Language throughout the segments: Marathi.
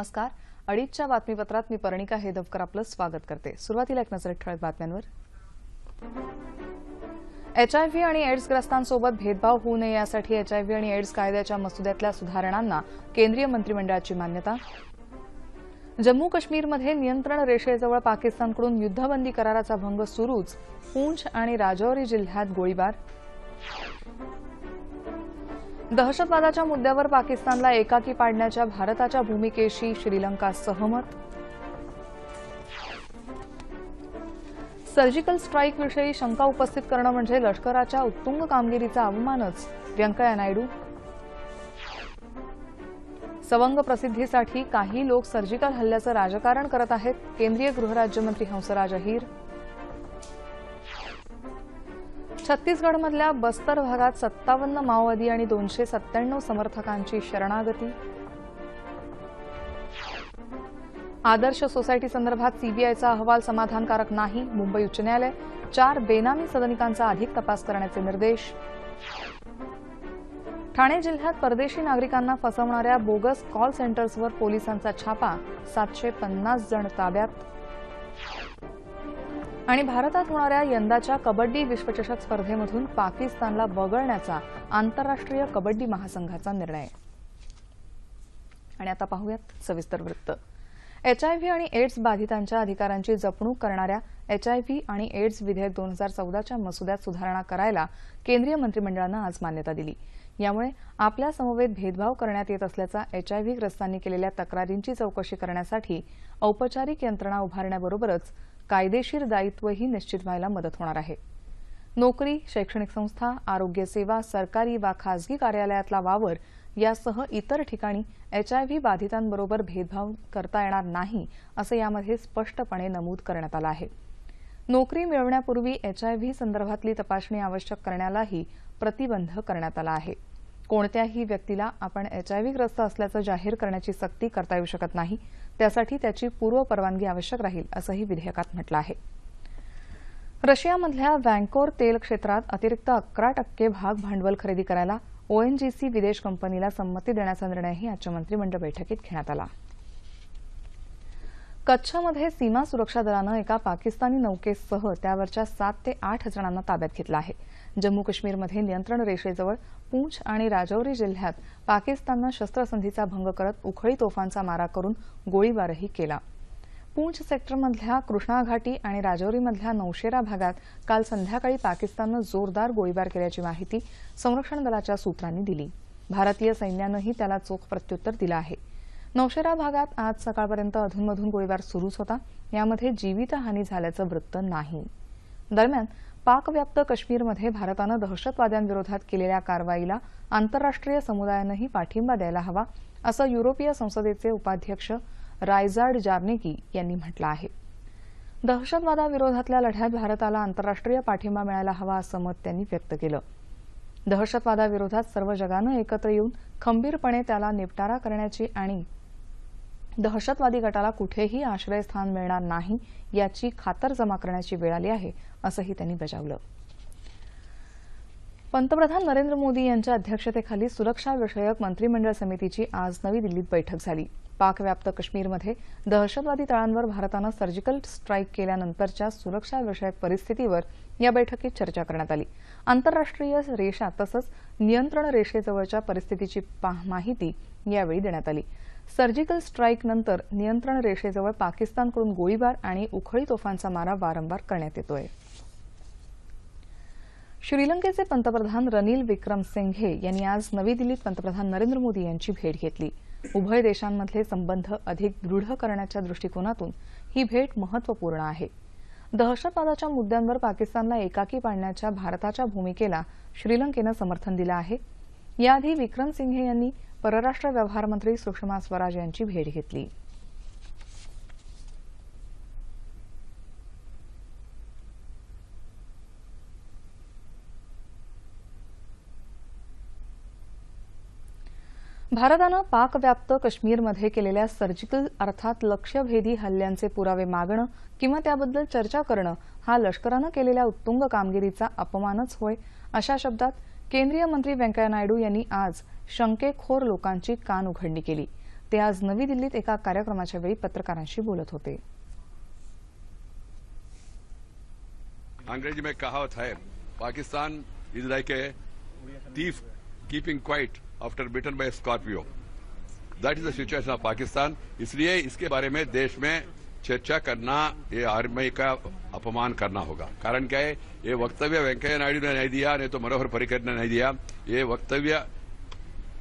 नमस्कार. अडीचच्या बातमीपत्रात मी पर्णिका हेदवकर आपलं स्वागत करते. सुरुवातीला एक नजर ठळक बातम्यांवर. एचआयव्ही आणि एड्सग्रस्तांसोबत भेदभाव होऊ नये यासाठी एचआयव्ही आणि एड्स कायद्याच्या मसुद्यातल्या सुधारणांना केंद्रीय मंत्रिमंडळाची मान्यता. जम्मू काश्मीरमध्ये नियंत्रण रेषेजवळ पाकिस्तानकडून युद्धबंदी कराराचा भंग सुरूच पूंछ आणि राजौरी जिल्ह्यात गोळीबार. दहशतवादाच्या मुद्द्यावर पाकिस्तानला एकाकी पाडण्याच्या भारताच्या भूमिकेशी श्रीलंका सहमत. सर्जिकल स्ट्राईकविषयी शंका उपस्थित करणं म्हणजे लष्कराच्या उत्तुंग कामगिरीचा अवमानच व्यंकय्या नायडू. सवंग प्रसिद्धीसाठी काही लोक सर्जिकल हल्ल्याचं राजकारण करत आहेत केंद्रीय गृहराज्यमंत्री हंसराज अहीर. छत्तीसगडमधल्या बस्तर भागात सत्तावन्न माओवादी आणि दोनशे सत्त्याण्णव समर्थकांची शरणागती. आदर्श सोसायटी संदर्भात सीबीआयचा अहवाल समाधानकारक नाही मुंबई उच्च न्यायालय. चार बेनामी सदनिकांचा अधिक तपास करण्याचे निर्देश. ठाणे जिल्ह्यात परदेशी नागरिकांना फसवणाऱ्या बोगस कॉल सेंटर्सवर पोलिसांचा छापा सातशे पन्नास जण ताब्यात. आणि भारतात होणाऱ्या यंदाच्या कबड्डी विश्वचषक स्पर्धेमधून पाकिस्तानला वगळण्याचा आंतरराष्ट्रीय कबड्डी महासंघाचा निर्णय. आणि आता पाहूयात सविस्तर वृत्त. एचआयव्ही आणि एड्स बाधितांच्या अधिकारांची जपणूक करणाऱ्या एचआयव्ही आणि एड्स विधेयक दोन हजार चौदाच्या मसुद्यात सुधारणा करायला केंद्रीय मंत्रिमंडळानं आज मान्यता दिली. यामुळे आपल्या समवेत भेदभाव करण्यात येत असल्याचा एचआयव्ही ग्रस्तांनी केलेल्या तक्रारींची चौकशी करण्यासाठी औपचारिक यंत्रणा उभारण्याबरोबरच कायदेशीर दायित्वही निश्चित व्हायला मदत होणार आहे. नोकरी शैक्षणिक संस्था आरोग्य सेवा सरकारी वा खासगी कार्यालयातला वावर यासह इतर ठिकाणी एचआयव्ही बाधितांबरोबर भेदभाव करता येणार नाही असं यामध्ये स्पष्टपणे नमूद करण्यात आलं आहे. नोकरी मिळवण्यापूर्वी एचआयव्ही संदर्भातली तपासणी आवश्यक करण्यालाही प्रतिबंध करण्यात आला आहे. कोणत्याही व्यक्तीला आपण एचआयव्ही ग्रस्त असल्याचं जाहीर करण्याची सक्ती करता येऊ शकत नाही त्यासाठी त्याची पूर्व परवानगी आवश्यक राहील असंही विधेयकात म्हटलं आहे. रशियामधल्या वँकोर तेल क्षेत्रात अतिरिक्त अकरा टक्के भाग भांडवल खरेदी करायला ओएनजीसी विदेश कंपनीला संमती देण्याचा निर्णयही आजच्या मंत्रिमंडळ बैठकीत घेण्यात आला. कच्छमध्ये सीमा सुरक्षा दलानं एका पाकिस्तानी नौकेसह त्यावरच्या सात ते आठ जणांना ताब्यात घेतलं आहे. जम्मू काश्मीरमध्ये नियंत्रण रेषेजवळ पूंछ आणि राजौरी जिल्ह्यात पाकिस्ताननं शस्त्रसंधीचा भंग करत उखळी तोफांचा मारा करून गोळीबारही केला. पूंछ सेक्टरमधल्या कृष्णा घाटी आणि राजौरीमधल्या नौशेरा भागात काल संध्याकाळी पाकिस्ताननं जोरदार गोळीबार केल्याची माहिती संरक्षण दलाच्या सूत्रांनी दिली. भारतीय सैन्यानंही त्याला चोख प्रत्युत्तर दिलं आहे. नौशेरा भागात आज सकाळपर्यंत अधूनमधून गोळीबार सुरूच होता. यामध्ये जीवितहानी झाल्याचं वृत्त नाही. दरम्यान पाकव्याप्त काश्मीरमध्ये भारतानं दहशतवाद्यांविरोधात केलेल्या कारवाईला आंतरराष्ट्रीय समुदायानंही पाठिंबा द्यायला हवा असं युरोपीय संसदेचे उपाध्यक्ष रायझार्ड जार्नेकी यांनी म्हटलं आहे. दहशतवादाविरोधातल्या लढ्यात भारताला आंतरराष्ट्रीय पाठिंबा मिळायला हवा असं मत त्यांनी व्यक्त केलं. दहशतवादाविरोधात सर्व जगानं एकत्र येऊन खंबीरपणे त्याला निपटारा करण्याची आणि दहशतवादी गटाला कुठेही आश्रयस्थान मिळणार नाही याची खातरजमा करण्याची वेळ आली आहे असंही त्यांनी बजावलं. पंतप्रधान नरेंद्र मोदी यांच्या अध्यक्षतेखाली सुरक्षाविषयक मंत्रिमंडळ समितीची आज नवी दिल्लीत बैठक झाली. पाकव्याप्त काश्मीरमध्ये दहशतवादी तळांवर भारतानं सर्जिकल स्ट्राईक केल्यानंतरच्या सुरक्षाविषयक परिस्थितीवर या बैठकीत चर्चा करण्यात आली. आंतरराष्ट्रीय रेषा तसंच नियंत्रण रेषेजवळच्या परिस्थितीची माहिती यावेळी देण्यात आली. सर्जिकल स्ट्राईक नंतर नियंत्रण रेषेजवळ पाकिस्तानकडून गोळीबार आणि उखळी तोफांचा मारा वारंवार करण्यात येतोय. श्रीलंकेचे पंतप्रधान रनिल विक्रमसिंघे यांनी आज नवी दिल्लीत पंतप्रधान नरेंद्र मोदी यांची भेट घेतली. उभय देशांमधले संबंध अधिक दृढ करण्याच्या दृष्टिकोनातून ही भेट महत्त्वपूर्ण आहे. दहशतवादाच्या मुद्द्यांवर पाकिस्तानला एकाकी पाडण्याच्या भारताच्या भूमिकेला श्रीलंकेनं समर्थन दिलं आहे. याआधी विक्रमसिंघे यांनी परराष्ट्र व्यवहार मंत्री सुषमा स्वराज यांची भेट घेतली. भारतानं पाकव्याप्त काश्मीरमध्ये केलेल्या सर्जिकल अर्थात लक्ष्यभेदी हल्ल्यांचे पुरावे मागणं किंवा त्याबद्दल चर्चा करणं हा लष्करानं केलेल्या उत्तुंग कामगिरीचा अपमानच होय अशा शब्दात केंद्रीय मंत्री व्यंकय्या नायडू यांनी आज शंकेखोर लोकांची कान उघडणी केली. ते आज नवी दिल्लीत एका कार्यक्रमाच्या वेळी पत्रकारांशी बोलत होते. अंग्रेज़ी में कहावत है, Pakistan is like a thief keeping quiet after beaten by Scorpio that is the situation of Pakistan इसलिए इसके बारे में देश में चर्चा करना, ये आर्मी का अपमान करना होगा। कारण क्या है? ये वक्तव्य वेंकैया नायडू ने नहीं दिया, नहीं तो मनोहर पर्रिकर ने नहीं दिया। ये वक्तव्य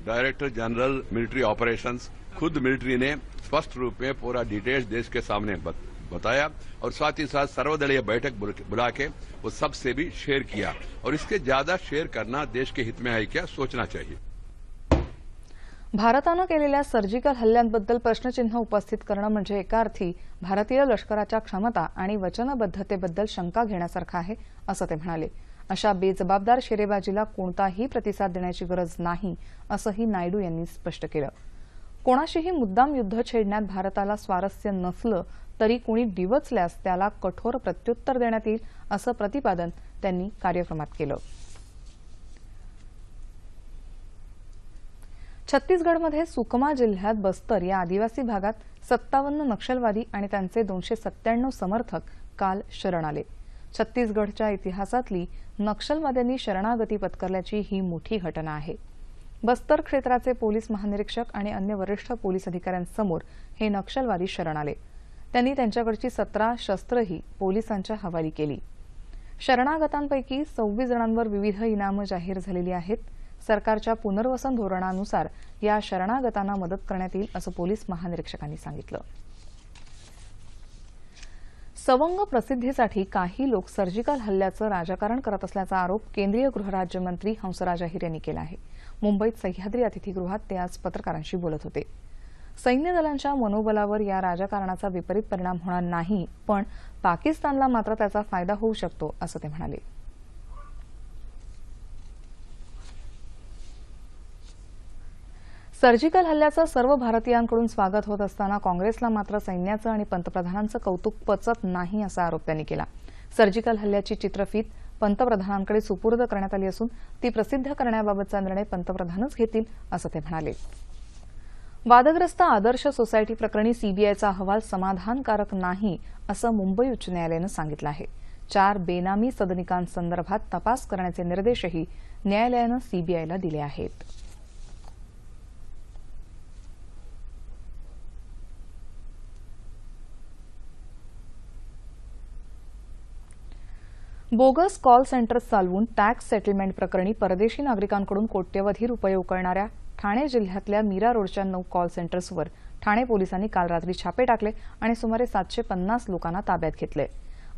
डायरेक्टर जनरल मिलिट्री ऑपरेशंस, खुद मिलिट्री ने स्पष्ट रूप में पूरा डिटेल्स देश के सामने बत- बताया और साथ ही साथ सर्वदलीय बैठक बुला के वो सबसे भी शेयर किया। और इसके ज़्यादा शेयर करना देश के हित में है क्या? सोचना चाहिए। भारतानं केलेल्या सर्जिकल हल्ल्यांबद्दल प्रश्नचिन्ह उपस्थित करणं म्हणजे एका अर्थी भारतीय लष्कराच्या क्षमता आणि वचनबद्धतेबद्दल शंका घेण्यासारखं आहे असं ते म्हणाले. अशा बेजबाबदार शेरेबाजीला कोणताही प्रतिसाद देण्याची गरज नाही असंही नायडू यांनी स्पष्ट केलं. कोणाशीही मुद्दाम युद्ध छेडण्यात भारताला स्वारस्य नसलं तरी कुणी डिवचल्यास त्याला कठोर प्रत्युत्तर देण्यात येईल असं प्रतिपादन त्यांनी कार्यक्रमात केलं. छत्तीसगडमध्ये सुकमा जिल्ह्यात बस्तर या आदिवासी भागात सत्तावन्न नक्षलवादी आणि त्यांचे दोनशे सत्त्याण्णव समर्थक काल शरण आले. छत्तीसगडच्या इतिहासातली नक्षलवाद्यांनी शरणागती पत्करल्याची ही मोठी घटना आहे. बस्तर क्षेत्राचे पोलीस महानिरीक्षक आणि अन्य वरिष्ठ पोलीस अधिकाऱ्यांसमोर हे नक्षलवादी शरण आले. त्यांनी त्यांच्याकडची सतरा शस्त्रही पोलिसांच्या हवाली केली. शरणागतांपैकी सव्वीस जणांवर विविध इनामं जाहीर झालेली आहेत. सरकारच्या पुनर्वसन धोरणानुसार या शरणागतांना मदत करण्यात येईल असं पोलीस महानिरीक्षकांनी सांगितलं. सवंग प्रसिद्धीसाठी काही लोक सर्जिकल हल्ल्याचं राजकारण करत असल्याचा आरोप केंद्रीय गृहराज्यमंत्री हंसराज अहिर यांनी केला आहे. मुंबईत सह्याद्री अतिथीगृहात ते आज पत्रकारांशी बोलत होते. सैन्य दलांच्या मनोबलावर या राजकारणाचा विपरीत परिणाम होणार नाही पण पाकिस्तानला मात्र त्याचा फायदा होऊ शकतो असं ते म्हणाले. सर्जिकल हल्ल्याचं सर्व भारतीयांकडून स्वागत होत असताना काँग्रेसला मात्र सैन्याचं आणि पंतप्रधानांचं कौतुक पचत नाही असा आरोप त्यांनी केला. सर्जिकल हल्ल्याची चित्रफीत पंतप्रधानांकडे सुपूर्द करण्यात आली असून ती प्रसिद्ध करण्याबाबतचा निर्णय पंतप्रधानच घेतील असं ते म्हणाले. वादग्रस्त आदर्श सोसायटी प्रकरणी सीबीआयचा अहवाल समाधानकारक नाही असं मुंबई उच्च न्यायालयानं सांगितलं आहे. चार बेनामी सदनिकांसंदर्भात तपास करण्याचे निर्देशही न्यायालयानं सीबीआयला दिले आहेत. बोगस कॉल सेंटर्स चालवून टॅक्स सेटलमेंट प्रकरणी परदेशी नागरिकांकडून कोट्यवधी रुपये उकळणाऱ्या ठाणे जिल्ह्यातल्या मीरा रोडच्या नऊ कॉल सेंटर्सवर ठाणे पोलिसांनी काल रात्री छापे टाकले आणि सुमारे सातशे पन्नास लोकांना ताब्यात घेतले.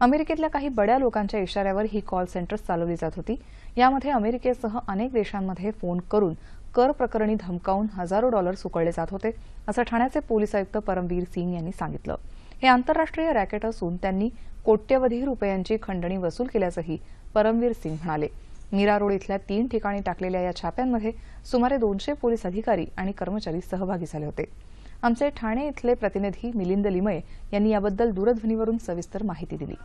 अमेरिकेतल्या काही बड्या लोकांच्या इशाऱ्यावर ही कॉल सेंटर्स चालवली जात होती. यामध्ये अमेरिकेसह अनेक देशांमध्ये फोन करून कर प्रकरणी धमकावून हजारो डॉलर्स उकळले जात होते असं ठाण्याचे पोलीस आयुक्त परमवीर सिंग यांनी सांगितलं. हे आंतरराष्ट्रीय रॅकेट असून त्यांनी कोट्यवधी रुपयांची खंडणी वसूल केल्याचंही परमवीर सिंग म्हणाले. मीरा रोड इथल्या तीन ठिकाणी टाकलेल्या या छाप्यांमध्ये सुमारे दोनशे पोलीस अधिकारी आणि कर्मचारी सहभागी झाले होते. आमचे ठाणे इथले प्रतिनिधी मिलिंद लिमये यांनी याबद्दल दूरध्वनीवरून सविस्तर माहिती दिली.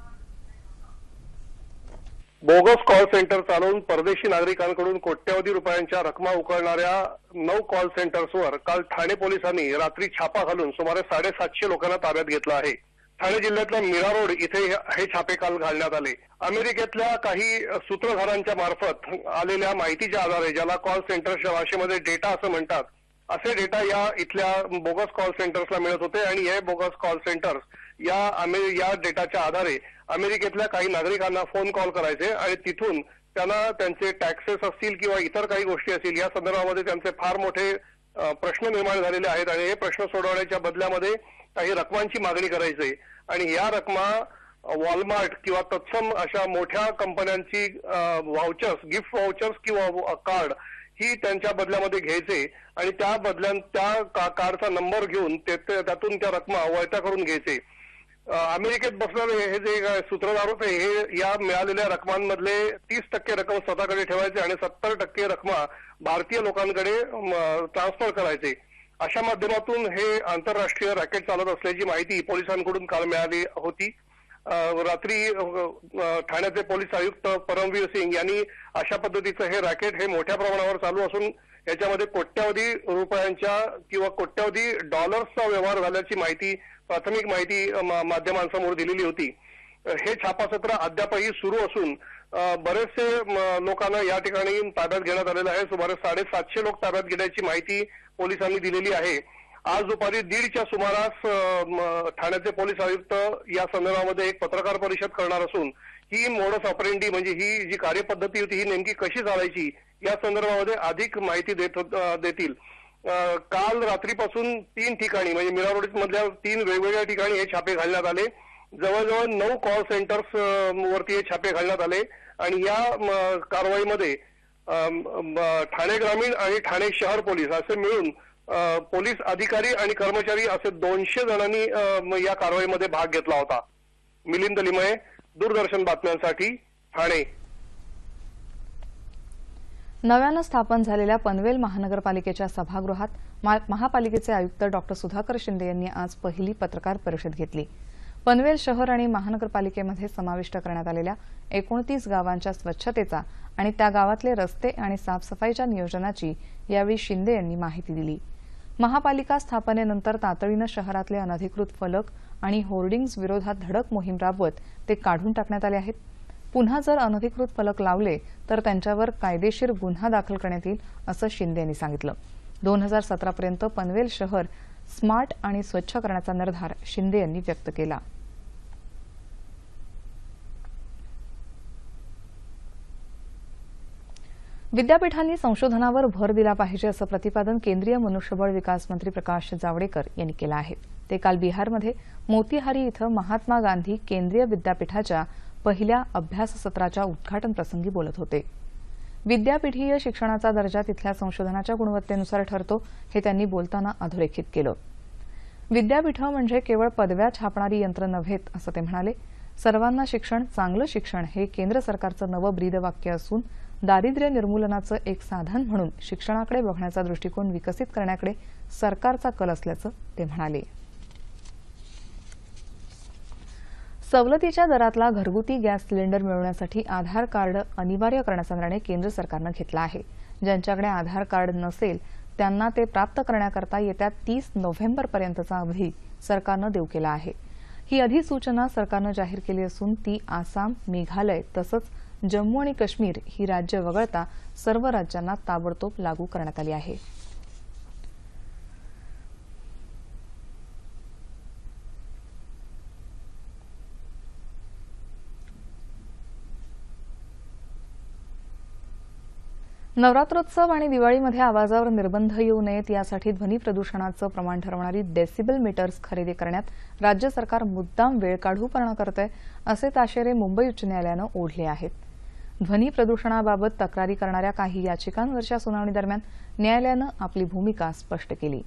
बोगस कॉल सेंटर चालवून परदेशी नागरिकांकडून कोट्यवधी रुपयांच्या रकमा उकळणाऱ्या नऊ कॉल सेंटर्सवर काल ठाणे पोलिसांनी रात्री छापा घालून सुमारे साडेसातशे लोकांना ताब्यात घेतलं आहे. ठाणे जिल्ह्यातल्या मीरा रोड इथे हे छापे काल घालण्यात आले. अमेरिकेतल्या काही सूत्रधारांच्या मार्फत आलेल्या माहितीच्या आधारे ज्याला कॉल सेंटरच्या भाषेमध्ये डेटा असं म्हणतात असे डेटा या इथल्या बोगस कॉल सेंटर्सला मिळत होते आणि हे बोगस कॉल सेंटर्स या या डेटाच्या आधारे अमेरिकेतल्या काही नागरिकांना फोन कॉल करायचे आणि तिथून त्यांना त्यांचे टॅक्सेस असतील किंवा इतर काही गोष्टी असतील या संदर्भामध्ये त्यांचे फार मोठे प्रश्न निर्माण झालेले आहेत आणि हे प्रश्न सोडवण्याच्या बदल्यामध्ये काही रकमांची मागणी करायचे. आणि या रकमा वॉलमार्ट किंवा तत्सम अशा मोठ्या कंपन्यांची व्हाउचर्स गिफ्ट व्हाउचर्स किंवा कार्ड ही त्यांच्या बदल्यामध्ये घ्यायचे आणि त्या बदल्यां त्या का- कार्डचा नंबर घेऊन ते त्यातून त्या रकमा वळत्या करून घ्यायचे. अमेरिकेत बसणारे हे जे काय सूत्रधार होते हे या मिळालेल्या रकमांमधले तीस टक्के रक्कम स्वतःकडे ठेवायचे आणि सत्तर टक्के रकमा भारतीय लोकांकडे ट्रान्सफर करायचे. अशा माध्यमातून हे आंतरराष्ट्रीय रॅकेट चालत असल्याची माहिती पोलिसांकडून काल मिळाली होती. रात्री ठाण्याचे पोलीस आयुक्त परमवीर सिंग यांनी अशा पद्धतीचं हे रॅकेट हे मोठ्या प्रमाणावर चालू असून याच्यामध्ये कोट्यावधी रुपयांच्या किंवा कोट्यावधी डॉलर्सचा व्यवहार झाल्याची माहिती प्राथमिक माहिती माध्यमांसमोर दिलेली होती. हे छापासत्र अद्यापही सुरू असून बरेचसे लोकांना या ठिकाणी ताब्यात घेण्यात आलेलं आहे. सुमारे साडेसातशे लोक ताब्यात घेण्याची माहिती पोलिसांनी दिलेली आहे. आज दुपारी दीडच्या सुमारास ठाण्याचे पोलीस आयुक्त या संदर्भामध्ये एक पत्रकार परिषद करणार असून ही मोडस ऑपरेंडी म्हणजे ही जी कार्यपद्धती होती ही नेमकी कशी चालायची या संदर्भामध्ये अधिक माहिती देत देतील. काल रात्रीपासून तीन ठिकाणी म्हणजे मीरा रोड मधल्या तीन वेगवेगळ्या ठिकाणी हे छापे घालण्यात आले. जवळजवळ नऊ कॉल सेंटर्स वरती हे छापे घालण्यात आले. आणि या कारवाईमध्ये ठाणे ग्रामीण आणि ठाणे शहर पोलीस असे मिळून पोलीस अधिकारी आणि कर्मचारी असे दोनशे जणांनी या कारवाईमध्ये भाग घेतला होता. मिलिंद लिमये दूरदर्शन बातम्यांसाठी ठाणे. नव्यानं स्थापन झालेल्या पनवेल महानगरपालिकेच्या सभागृहात मा- महापालिकेचे आयुक्त डॉक्टर सुधाकर शिंदे यांनी आज पहिली पत्रकार परिषद घेतली. पनवेल शहर आणि महानगरपालिकेमध्ये समाविष्ट करण्यात आलेल्या एकोणतीस गावांच्या स्वच्छतेचा आणि त्या गावातले रस्ते आणि साफसफाईच्या नियोजनाची यावेळी शिंदे यांनी माहिती दिली. महापालिका स्थापनेनंतर तातडीनं शहरातले अनधिकृत फलक आणि होर्डिंग्ज विरोधात धडक मोहीम राबवत ते काढून टाकण्यात आले आहेत. पुन्हा जर अनधिकृत फलक लावले तर त्यांच्यावर कायदेशीर गुन्हा दाखल करण्यात येईल असं शिंदे यांनी सांगितलं. दोन हजार सतरापर्यंत पनवेल शहर स्मार्ट आणि स्वच्छ करण्याचा निर्धार शिंदे यांनी व्यक्त केला. विद्यापीठांनी संशोधनावर भर दिला पाहिजे असं प्रतिपादन केंद्रीय मनुष्यबळ विकास मंत्री प्रकाश जावडेकर यांनी केलं आहे. ते काल बिहारमध्ये मोतीहारी इथं महात्मा गांधी केंद्रीय विद्यापीठाच्या पहिल्या अभ्यास सत्राच्या उद्घाटन प्रसंगी बोलत होते. विद्यापीठीय शिक्षणाचा दर्जा तिथल्या संशोधनाच्या गुणवत्तेनुसार ठरतो हे त्यांनी बोलताना अधोरेखित केलं. विद्यापीठं म्हणजे केवळ पदव्या छापणारी यंत्र नव्हेत असं ते म्हणाले. सर्वांना शिक्षण चांगलं शिक्षण हे केंद्र सरकारचं नवं ब्रीदवाक्य असून दारिद्र्य निर्मूलनाचं एक साधन म्हणून शिक्षणाकडे बघण्याचा दृष्टिकोन विकसित करण्याकडे सरकारचा कल असल्याचं ते म्हणाले. सवलतीच्या दरातला घरगुती गॅस सिलेंडर मिळवण्यासाठी आधार कार्ड अनिवार्य करण्याचा निर्णय केंद्र सरकारनं घेतला आहे. ज्यांच्याकडे आधार कार्ड नसेल त्यांना ते प्राप्त करण्याकरता येत्या तीस नोव्हेंबरपर्यंतचा अवधी सरकारनं देऊ केला आहे. ही अधिसूचना सरकारनं जाहीर केली असून ती आसाम मेघालय तसंच जम्मू आणि काश्मीर ही राज्य वगळता सर्व राज्यांना ताबडतोब लागू करण्यात आली आहे. नवरात्रोत्सव आणि दिवाळीमध्ये आवाजावर निर्बंध येऊ नयेत यासाठी ध्वनी प्रदूषणाचं प्रमाण ठरवणारी डेसिबल मीटर्स खरेदी करण्यात राज्य सरकार मुद्दाम वेळ काढूपणा आहे असे ताशेरे मुंबई उच्च न्यायालयानं ओढले आहेत. ध्वनी प्रदूषणाबाबत तक्रारी करणाऱ्या काही याचिकांवरच्या सुनावणीदरम्यान न्यायालयानं आपली भूमिका स्पष्ट केली.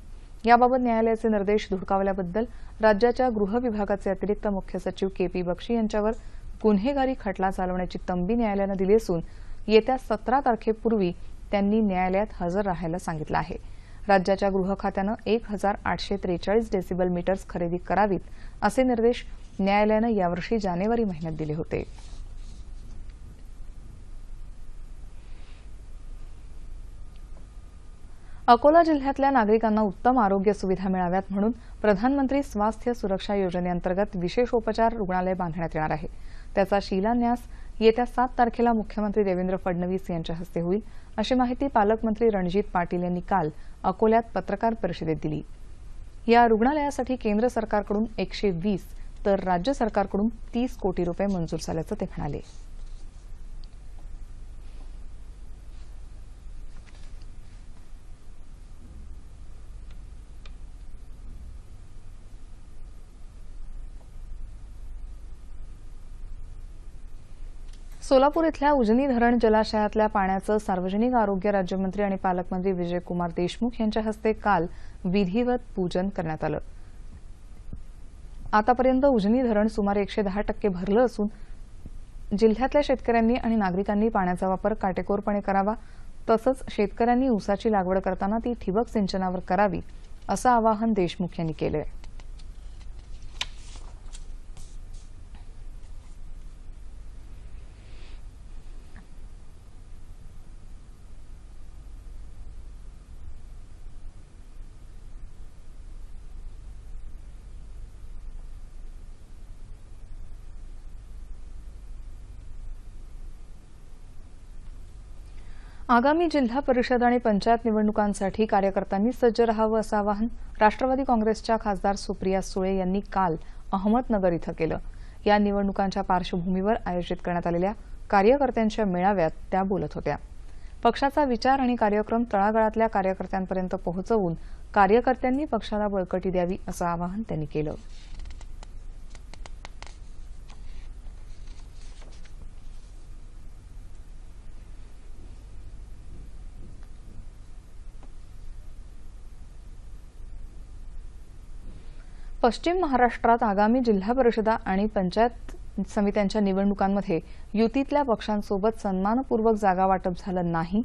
याबाबत न्यायालयाचे निर्देश धुडकावल्याबद्दल राज्याच्या गृह विभागाचे अतिरिक्त मुख्य सचिव के पी बक्षी यांच्यावर गुन्हेगारी खटला चालवण्याची तंबी न्यायालयानं दिली असून येत्या सतरा तारखेपूर्वी त्यांनी न्यायालयात हजर राहायला सांगितलं आहे. राज्याच्या गृह खात्यानं एक हजार आठशे त्रेचाळीस डेसिबल मीटर्स खरेदी करावीत असे निर्देश न्यायालयानं यावर्षी जानेवारी महिन्यात दिले होते. अकोला जिल्ह्यातल्या नागरिकांना उत्तम आरोग्य सुविधा मिळाव्यात म्हणून प्रधानमंत्री स्वास्थ्य सुरक्षा योजनेअंतर्गत विशेषोपचार रुग्णालय बांधण्यात येणार आहे. त्याचा शिलान्यास येत्या सात तारखेला मुख्यमंत्री देवेंद्र फडणवीस यांच्या हस्ते होईल अशी माहिती पालकमंत्री रणजित पाटील यांनी काल अकोल्यात पत्रकार परिषदेत दिली. या रुग्णालयासाठी केंद्र सरकारकडून एकशे वीस तर राज्य सरकारकडून तीस कोटी रुपये मंजूर झाल्याचं ते म्हणाले. सोलापूर इथल्या उजनी धरण जलाशयातल्या पाण्याचं सार्वजनिक आरोग्य राज्यमंत्री आणि पालकमंत्री विजयकुमार देशमुख यांच्या हस्ते काल विधिवत पूजन करण्यात आलं. आतापर्यंत उजनी धरण सुमारे एकशे दहा टक्के भरलं असून जिल्ह्यातल्या शेतकऱ्यांनी आणि नागरिकांनी पाण्याचा वापर काटेकोरपणे करावा तसंच शेतकऱ्यांनी ऊसाची लागवड करताना ती ठिबक सिंचनावर करावी असं आवाहन देशमुख यांनी केलं आहे आगामी जिल्हा परिषद आणि पंचायत निवडणुकांसाठी कार्यकर्त्यांनी सज्ज राहावं असं आवाहन राष्ट्रवादी काँग्रेसच्या खासदार सुप्रिया सुळे यांनी काल अहमदनगर इथं केलं. या निवडणुकांच्या पार्श्वभूमीवर आयोजित करण्यात आलेल्या कार्यकर्त्यांच्या मेळाव्यात त्या बोलत होत्या. पक्षाचा विचार आणि कार्यक्रम तळागाळातल्या कार्यकर्त्यांपर्यंत पोहोचवून कार्यकर्त्यांनी पक्षाला बळकटी द्यावी असं आवाहन त्यांनी केलं. पश्चिम महाराष्ट्रात आगामी जिल्हा परिषदा आणि पंचायत समित्यांच्या निवडणुकांमध्ये युतीतल्या पक्षांसोबत सन्मानपूर्वक जागा वाटप झालं नाही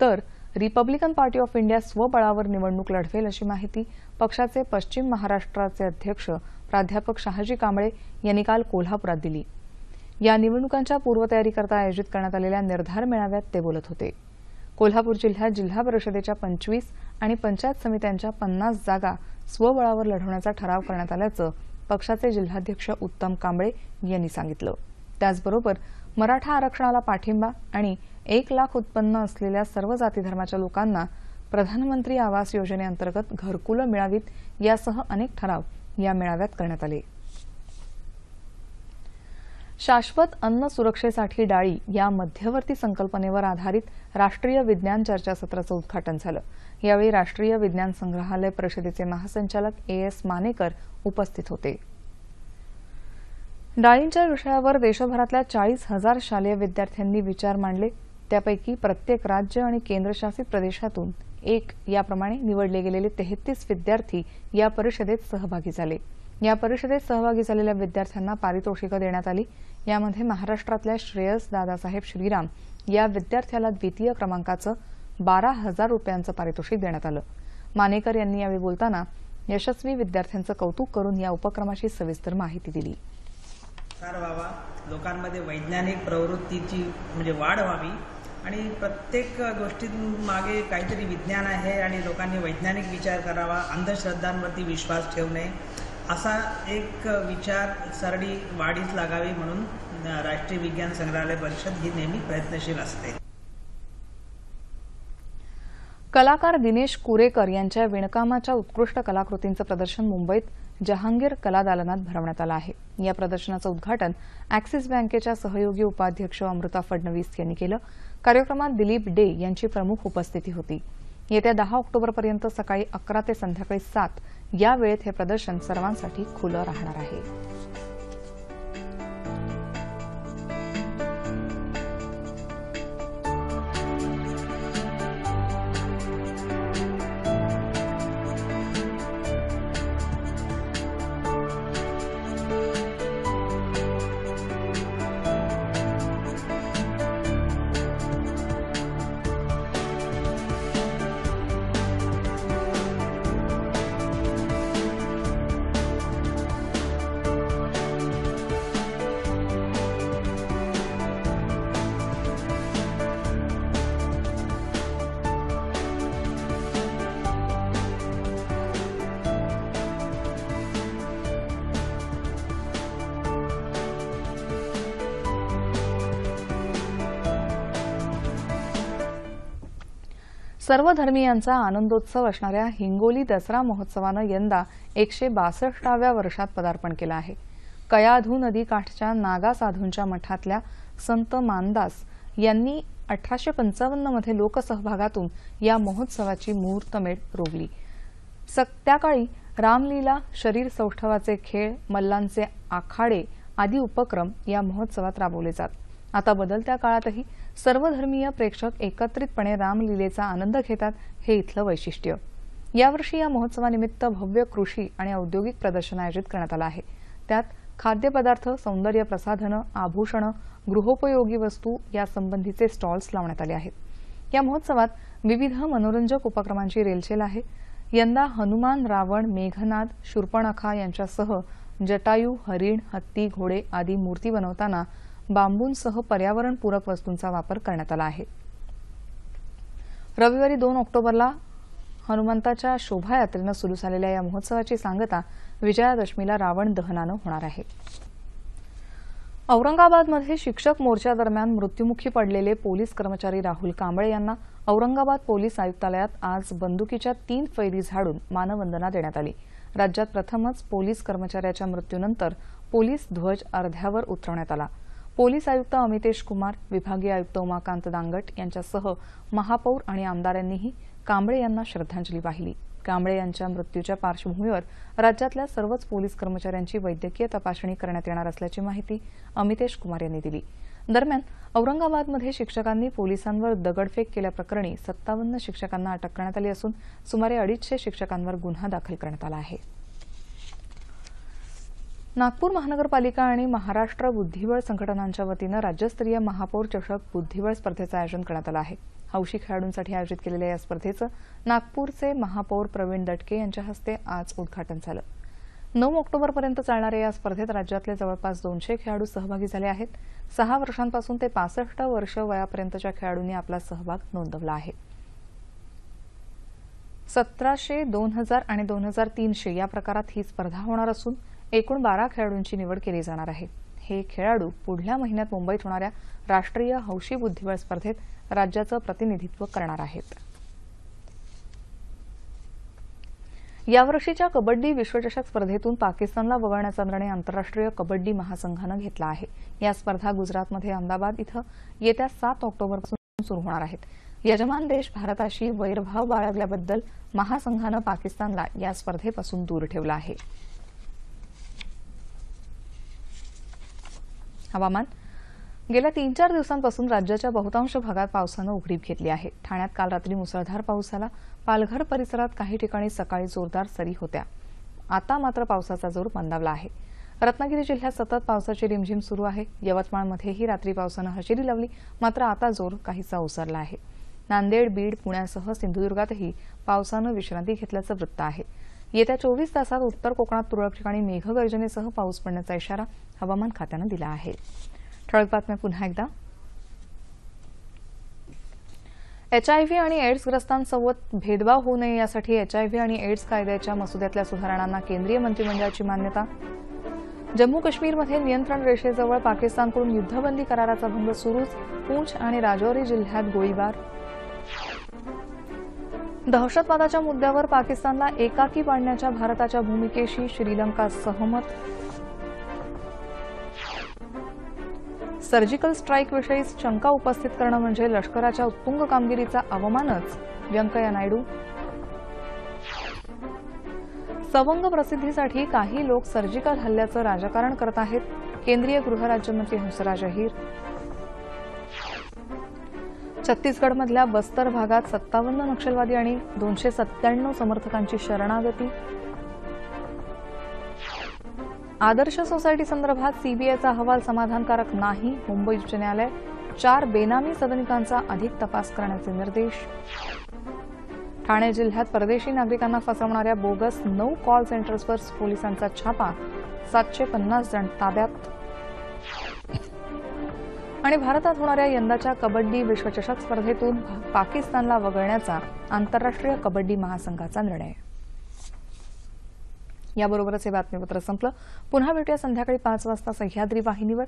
तर रिपब्लिकन पार्टी ऑफ इंडिया स्वबळावर निवडणूक लढवेल अशी माहिती पक्षाचे पश्चिम महाराष्ट्राचे अध्यक्ष प्राध्यापक शहाजी कांबळे यांनी काल कोल्हापुरात दिली. या निवडणुकांच्या पूर्वतयारीकरता आयोजित करण्यात आलेल्या निर्धार मेळाव्यात ते बोलत होते. कोल्हापूर जिल्ह्यात जिल्हा परिषदेच्या पंचवीस आणि पंचायत समित्यांच्या पन्नास जागा स्वबळावर लढवण्याचा ठराव करण्यात आल्याचं पक्षाचे जिल्हाध्यक्ष उत्तम कांबळे यांनी सांगितलं. त्याचबरोबर मराठा आरक्षणाला पाठिंबा आणि एक लाख उत्पन्न असलेल्या सर्व जाती धर्माच्या लोकांना प्रधानमंत्री आवास योजनेअंतर्गत घरकुलं मिळावीत यासह अनेक ठराव या मेळाव्यात करण्यात आले. शाश्वत अन्न सुरक्षेसाठी डाळी या मध्यवर्ती संकल्पनेवर आधारित राष्ट्रीय विज्ञान चर्चासत्राचं उद्घाटन झालं. यावेळी राष्ट्रीय विज्ञान संग्रहालय परिषदेचे महासंचालक ए एस मानेकर उपस्थित होते. डाळींच्या विषयावर देशभरातल्या चाळीस हजार शालेय विद्यार्थ्यांनी विचार मांडले. त्यापैकी प्रत्येक राज्य आणि केंद्रशासित प्रदेशातून एक याप्रमाणे निवडले गेलेले तेहतीस विद्यार्थी या परिषदेत सहभागी झाले. या परिषदेत सहभागी झालेल्या विद्यार्थ्यांना पारितोषिकं देण्यात आली. यामध्ये महाराष्ट्रातल्या श्रेयस दादासाहेब श्रीराम या विद्यार्थ्याला द्वितीय क्रमांकाचं बारा हजार रुपयांचं पारितोषिक देण्यात आलं. मानेकर यांनी यावेळी बोलताना यशस्वी विद्यार्थ्यांचं कौतुक करून या उपक्रमाची सविस्तर माहिती दिली. प्रसार लोकांमध्ये वैज्ञानिक प्रवृत्तीची म्हणजे वाढ व्हावी आणि प्रत्येक गोष्टींमागे काहीतरी विज्ञान आहे आणि लोकांनी वैज्ञानिक विचार करावा अंधश्रद्धांवरती विश्वास ठेवू नये असा एक विचार सरडी वाढीस लागावी म्हणून राष्ट्रीय विज्ञान संग्रहालय परिषद ही नेहमी प्रयत्नशील असते. कलाकार दिनेश कुरेकर यांच्या विणकामाच्या उत्कृष्ट कलाकृतींचं प्रदर्शन मुंबईत जहांगीर कला दालनात भरवण्यात आलं आहे. या प्रदर्शनाचं उद्घाटन ऍक्सिस बँकेच्या सहयोगी उपाध्यक्ष अमृता फडणवीस यांनी केलं. कार्यक्रमात दिलीप डे यांची प्रमुख उपस्थिती होती. येत्या दहा ऑक्टोबरपर्यंत सकाळी अकरा ते संध्याकाळी सात या वेळेत हे प्रदर्शन सर्वांसाठी खुलं राहणार आहे. सर्व धर्मियांचा आनंदोत्सव असणाऱ्या हिंगोली दसरा महोत्सवानं यंदा एकशे बासष्टाव्या वर्षात पदार्पण केलं आहे. कयाधू नदी काठच्या नागा साधूंच्या मठातल्या संत मानदास यांनी अठराशे पंचावन्नमध्ये लोकसहभागातून या महोत्सवाची मुहूर्तमेढ रोवली. सत्याकाळी त्याकाळी रामलीला शरीर सौष्ठवाचे खेळ मल्लांचे आखाडे आदी उपक्रम या महोत्सवात राबवले जात. आता बदलत्या काळातही सर्वधर्मीय प्रेक्षक एकत्रितपणे रामलीलेचा आनंद घेतात हे इथलं वैशिष्ट्य. यावर्षी या महोत्सवानिमित्त भव्य कृषी आणि औद्योगिक प्रदर्शन आयोजित करण्यात आलं आहे. त्यात खाद्यपदार्थ सौंदर्य प्रसाधनं आभूषणं गृहोपयोगी वस्तू यासंबंधीचे स्टॉल्स लावण्यात आले आहेत. या महोत्सवात विविध मनोरंजक उपक्रमांची रेलचेल आहे. यंदा हनुमान रावण मेघनाद शूर्पणखा यांच्यासह जटायू हरिण हत्ती घोडे आदी मूर्ती बनवताना बांबूंसह पर्यावरणपूरक वस्तूंचा वापर करण्यात आला आहे. रविवारी दोन ऑक्टोबरला हनुमंताच्या शोभायात्रेनं सुरू झालेल्या या महोत्सवाची सांगता विजयादशमीला रावण दहनानं होणार आहे. औरंगाबादमध्ये शिक्षक मोर्चादरम्यान मृत्युमुखी पडलेले पोलीस कर्मचारी राहुल कांबळे यांना औरंगाबाद पोलीस आयुक्तालयात आज बंदुकीच्या तीन फैरी झाडून मानवंदना देण्यात आली. राज्यात प्रथमच पोलीस कर्मचाऱ्याच्या मृत्यूनंतर पोलीस ध्वज अर्ध्यावर उतरवण्यात आला. पोलीस आयुक्त अमितेश कुमार विभागीय आयुक्त उमाकांत दांगट यांच्यासह महापौर आणि आमदारांनीही कांबळे यांना श्रद्धांजली वाहिली. कांबळे यांच्या मृत्यूच्या पार्श्वभूमीवर राज्यातल्या सर्वच पोलीस कर्मचाऱ्यांची वैद्यकीय तपासणी करण्यात येणार असल्याची माहिती अमितेश कुमार यांनी दिली. दरम्यान औरंगाबादमध्ये शिक्षकांनी पोलिसांवर दगडफेक केल्याप्रकरणी सत्तावन्न शिक्षकांना अटक करण्यात आली असून सुमारे अडीचशे शिक्षकांवर गुन्हा दाखल करण्यात आला आहे. नागपूर महानगरपालिका आणि महाराष्ट्र बुद्धिबळ संघटनांच्या वतीनं राज्यस्तरीय महापौर चषक बुद्धिबळ स्पर्धेचं आयोजन करण्यात आलं आहे. हौशी खेळाडूंसाठी आयोजित केलेल्या या स्पर्धेचं नागपूरचे महापौर प्रवीण दटके यांच्या हस्ते आज उद्घाटन झालं. नऊ ऑक्टोबरपर्यंत चालणाऱ्या या स्पर्धेत राज्यातले जवळपास दोनशे खेळाडू सहभागी झाले आहेत. सहा वर्षांपासून ते पासष्ट वर्ष वयापर्यंतच्या खेळाडूंनी आपला सहभाग नोंदवला आहे. सतराशे दोन हजार आणि दोन हजार तीनशे या प्रकारात ही स्पर्धा होणार असून एकूण बारा खेळाडूंची निवड केली जाणार आहे. हे खेळाडू पुढल्या महिन्यात मुंबईत होणाऱ्या राष्ट्रीय हौशी बुद्धिबळ स्पर्धेत राज्याचं प्रतिनिधित्व करणार आहेत. यावर्षीच्या कबड्डी विश्वचषक स्पर्धेतून पाकिस्तानला वगळण्याचा निर्णय आंतरराष्ट्रीय कबड्डी महासंघानं घेतला आहे. या स्पर्धा गुजरातमध्ये अहमदाबाद इथं येत्या सात ऑक्टोबरपासून सुरू होणार आहेत. यजमान देश भारताशी वैरभाव बाळगल्याबद्दल महासंघानं पाकिस्तानला या स्पर्धेपासून दूर ठेवलं आहे. हवामान. गेल्या तीन चार दिवसांपासून राज्याच्या बहुतांश भागात पावसानं उघडीप घेतली आहे. ठाण्यात काल रात्री मुसळधार पाऊस झाला पालघर परिसरात काही ठिकाणी सकाळी जोरदार सरी होत्या. आता मात्र पावसाचा जोर मंदावला आहे. रत्नागिरी जिल्ह्यात सतत पावसाची रिमझिम सुरू आहे. यवतमाळमध्येही रात्री पावसानं हजेरी लावली मात्र आता जोर काहीसा ओसरला आहे. नांदेड बीड पुण्यासह सिंधुदुर्गातही पावसानं विश्रांती घेतल्याचं वृत्त आहे. येत्या चोवीस तासात उत्तर कोकणात तुरळक ठिकाणी मेघगर्जनेसह पाऊस पडण्याचा इशारा हवामान खात्यानं दिला आहे. ठळक बातम्या पुन्हा एकदा. एचआयव्ही आणि एड्सग्रस्तांसोबत भेदभाव होऊ नये यासाठी एचआयव्ही आणि एड्स कायद्याच्या मसुद्यातल्या सुधारणांना केंद्रीय मंत्रिमंडळाची मान्यता. जम्मू काश्मीरमध्ये नियंत्रण रेषेजवळ पाकिस्तानकडून युद्धबंदी कराराचा भंग सुरूच पूंछ आणि राजौरी जिल्ह्यात गोळीबार दहशतवादाच्या मुद्द्यावर पाकिस्तानला एकाकी पाडण्याच्या भारताच्या भूमिकेशी श्रीलंका सहमत. सर्जिकल स्ट्राईकविषयी शंका उपस्थित करणं म्हणजे लष्कराच्या उत्तुंग कामगिरीचा अवमानच व्यंकय्या नायडू. सवंग प्रसिद्धीसाठी काही लोक सर्जिकल हल्ल्याचं राजकारण करत आहेत केंद्रीय गृहराज्यमंत्री हंसराज अहिर. छत्तीसगडमधल्या बस्तर भागात सत्तावन्न नक्षलवादी आणि दोनशे सत्त्याण्णव समर्थकांची शरणागती. आदर्श सोसायटी संदर्भात सीबीआयचा अहवाल समाधानकारक नाही. मुंबई उच्च न्यायालय चार बेनामी सदनिकांचा अधिक तपास करण्याचे निर्देश. ठाणे जिल्ह्यात परदेशी नागरिकांना फसवणाऱ्या बोगस नऊ कॉल सेंटर्सवर पोलिसांचा छापा. सातशे पन्नास जण ताब्यात. आणि भारतात होणाऱ्या यंदाच्या कबड्डी विश्वचषक स्पर्धेतून पाकिस्तानला वगळण्याचा आंतरराष्ट्रीय कबड्डी महासंघाचा निर्णय. याबरोबरच हे बातमीपत्र संपलं. पुन्हा भेटूया संध्याकाळी पाच वाजता सह्याद्री वाहिनीवर.